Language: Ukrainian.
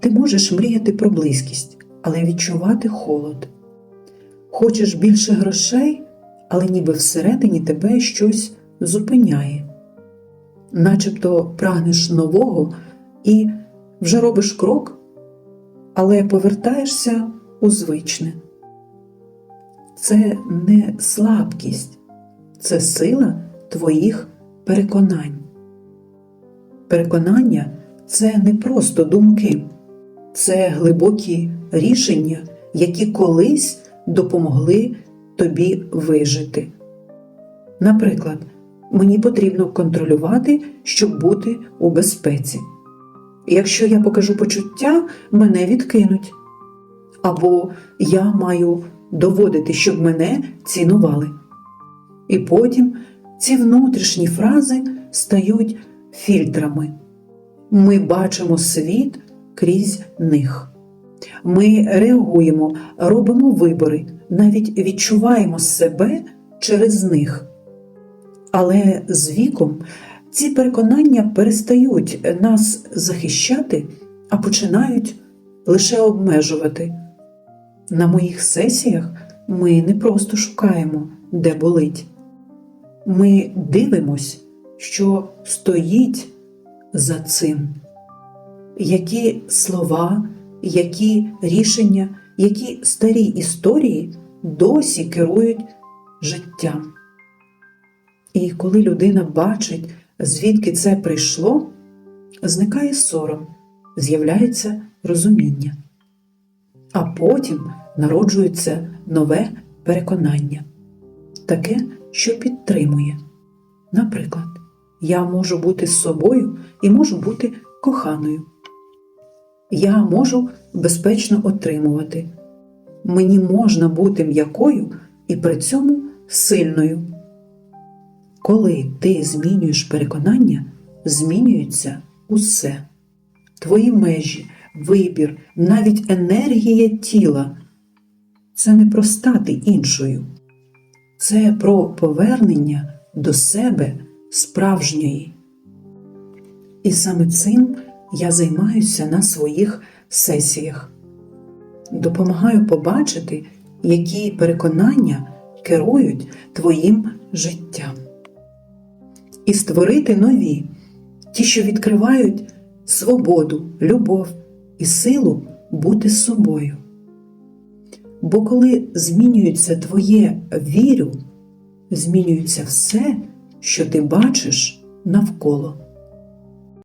Ти можеш мріяти про близькість, але відчувати холод. Хочеш більше грошей, але ніби всередині тебе щось зупиняє. Начебто прагнеш нового і вже робиш крок, але повертаєшся у звичне. Це не слабкість, це сила твоїх переконань. Переконання це не просто думки, це глибокі рішення, які колись допомогли тобі вижити. Наприклад, мені потрібно контролювати, щоб бути у безпеці. Якщо я покажу почуття, мене відкинуть. Або я маю доводити, щоб мене цінували. І потім ці внутрішні фрази стають фільтрами. Ми бачимо світ крізь них. Ми реагуємо, робимо вибори, навіть відчуваємо себе через них. Але з віком ці переконання перестають нас захищати, а починають лише обмежувати. На моїх сесіях ми не просто шукаємо, де болить. Ми дивимось, що стоїть за цим. Які слова, які рішення, які старі історії досі керують життям. І коли людина бачить, звідки це прийшло, зникає сором, з'являється розуміння. А потім народжується нове переконання, таке, що підтримує. Наприклад, я можу бути з собою і можу бути коханою. Я можу безпечно отримувати. Мені можна бути м'якою і при цьому сильною. Коли ти змінюєш переконання, змінюється усе. Твої межі, вибір, навіть енергія тіла це не про стати іншою, це про повернення до себе справжньої. І саме цим я займаюся на своїх сесіях. Допомагаю побачити, які переконання керують твоїм життям. І створити нові, ті, що відкривають свободу, любов і силу бути з собою. Бо коли змінюється твоє вірю, змінюється все, що ти бачиш навколо.